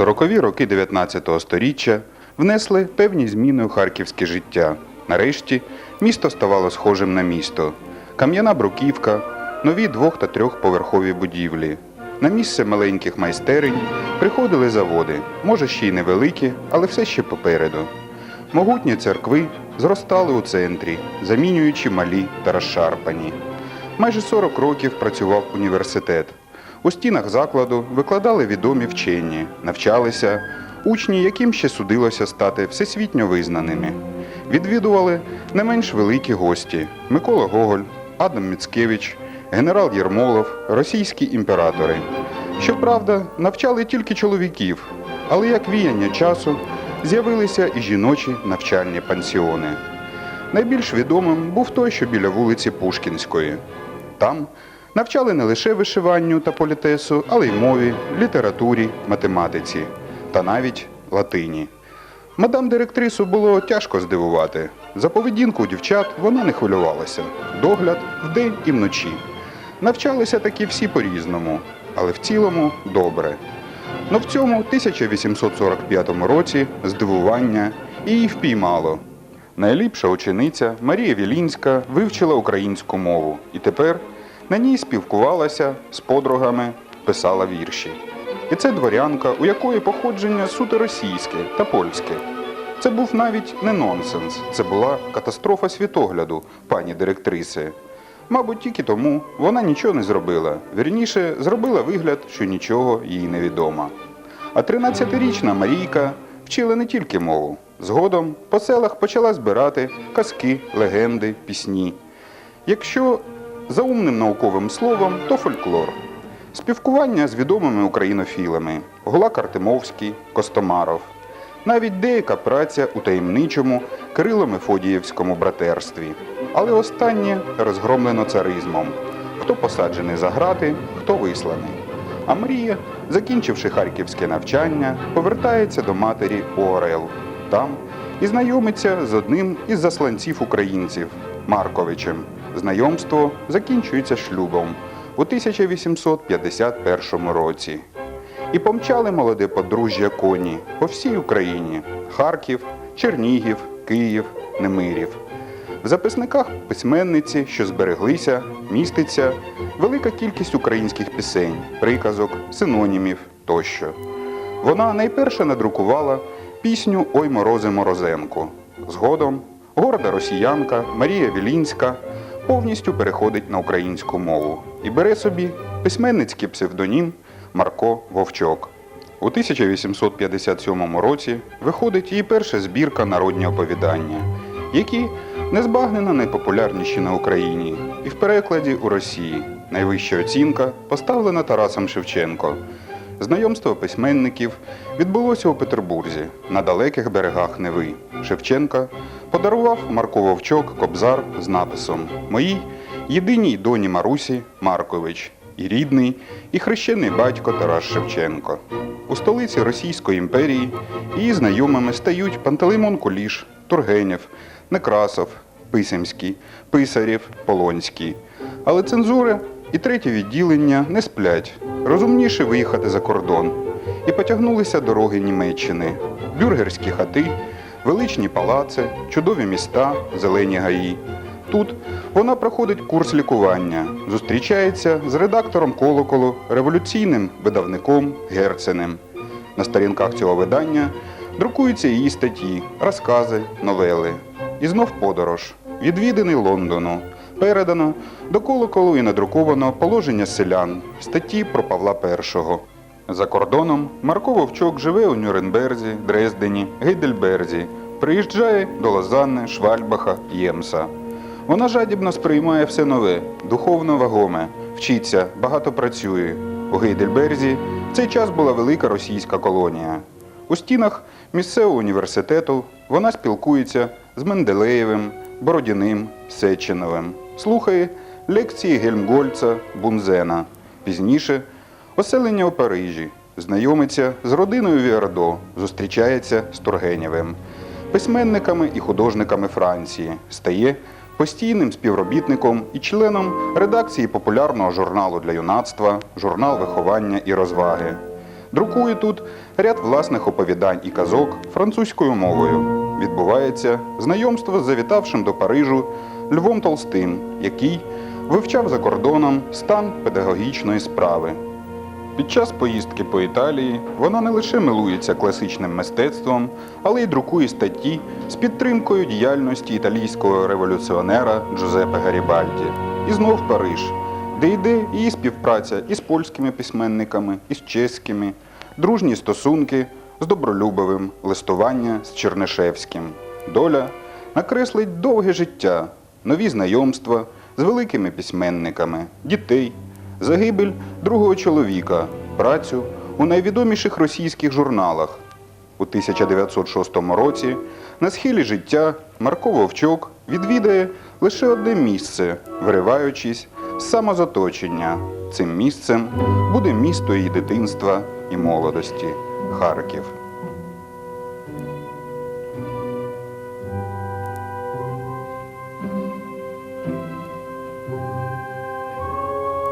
Сорокові роки 19 століття внесли певні зміни у харківське життя. Нарешті місто ставало схожим на місто. Кам'яна бруківка, нові двох та трьохповерхові будівлі. На місце маленьких майстерень приходили заводи, може ще й невеликі, але все ще попереду. Могутні церкви зростали у центрі, замінюючи малі та розшарпані. Майже 40 років працював університет. У стінах закладу викладали відомі вчені, навчалися учні, яким ще судилося стати всесвітньо визнаними. Відвідували не менш великі гості Микола Гоголь, Адам Міцкевич, генерал Єрмолов, російські імператори. Щоправда, навчали тільки чоловіків, але як віяння часу з'явилися і жіночі навчальні пансіони. Найбільш відомим був той, що біля вулиці Пушкінської. Там навчали не лише вишиванню та політесу, але й мові, літературі, математиці та навіть латині. Мадам директрису було тяжко здивувати. За поведінку дівчат вона не хвилювалася. Догляд вдень і вночі. Навчалися таки всі по-різному, але в цілому добре. Но в цьому 1845 році здивування її впіймало. Найліпша учениця Марія Вілінська вивчила українську мову і тепер на ній спілкувалася з подругами, писала вірші. І це дворянка, у якої походження суто російське та польське. Це був навіть не нонсенс, це була катастрофа світогляду пані директриси. Мабуть, тільки тому вона нічого не зробила. Вірніше, зробила вигляд, що нічого їй не відомо. А 13-річна Марійка вчила не тільки мову. Згодом по селах почала збирати казки, легенди, пісні. Якщо за умним науковим словом, то фольклор. Співкування з відомими українофілами Гулак Артемовський, Костомаров. Навіть деяка праця у таємничому Кирило-Мефодіївському братерстві. Але останнє розгромлено царизмом. Хто посаджений за грати, хто висланий. А Марія, закінчивши харківське навчання, повертається до матері у Орел. Там і знайомиться з одним із засланців українців Марковичем. Знайомство закінчується шлюбом у 1851 році. І помчали молоде подружжя коні по всій Україні: Харків, Чернігів, Київ, Немирів. В записниках письменниці, що збереглися, міститься велика кількість українських пісень, приказок, синонімів тощо. Вона найперше надрукувала пісню Ой морози Морозенко. Згодом горда росіянка Марія Вілінська повністю переходить на українську мову і бере собі письменницький псевдонім Марко Вовчок. У 1857 році виходить її перша збірка народні оповідання, які незбагнено найпопулярніші на Україні і в перекладі у Росії. Найвища оцінка поставлена Тарасом Шевченко. Знайомство письменників відбулося у Петербурзі на далеких берегах Неви. Шевченка подарував Марко Вовчок кобзар з написом Моїй єдиній доні Марусі Маркович і рідний, і хрещений батько Тарас Шевченко. У столиці Російської імперії її знайомими стають Пантелеймон Куліш, Тургенєв, Некрасов, Писемський, Писарєв, Полонський. Але цензура і третє відділення не сплять. Розумніше виїхати за кордон. І потягнулися дороги Німеччини, бюргерські хати, величні палаци, чудові міста, зелені гаї. Тут вона проходить курс лікування, зустрічається з редактором колоколу, революційним видавником Герценем. На сторінках цього видання друкуються її статті, розкази, новели. І знов подорож. Відвіданий Лондону. Передано до колоколу і надруковано положення селян, статті про Павла І. За кордоном Марко Вовчок живе у Нюрнберзі, Дрездені, Гейдельберзі, приїжджає до Лозанни, Швальбаха, Ємса. Вона жадібно сприймає все нове, духовно вагоме, вчиться, багато працює. У Гейдельберзі в цей час була велика російська колонія. У стінах місцевого університету вона спілкується з Менделеєвим, Бородіним, Сеченовим, слухає лекції Гельмгольца, Бунзена. Пізніше оселення у Парижі, знайомиться з родиною Віардо, зустрічається з Тургенєвим, письменниками і художниками Франції, стає постійним співробітником і членом редакції популярного журналу для юнацтва, журнал виховання і розваги. Друкує тут ряд власних оповідань і казок французькою мовою. Відбувається знайомство з завітавшим до Парижу Львом Толстим, який вивчав за кордоном стан педагогічної справи. Під час поїздки по Італії вона не лише милується класичним мистецтвом, але й друкує статті з підтримкою діяльності італійського революціонера Джузеппе Гарібальді. І знов Париж, де йде її співпраця із польськими письменниками, із чеськими, дружні стосунки з добролюбовим, листування з Чернишевським. Доля накреслить довге життя, нові знайомства з великими письменниками, дітей, загибель другого чоловіка, працю у найвідоміших російських журналах. У 1906 році на схилі життя Марко Вовчок відвідає лише одне місце, вириваючись з самозаточення. Цим місцем буде місто її дитинства і молодості Харків.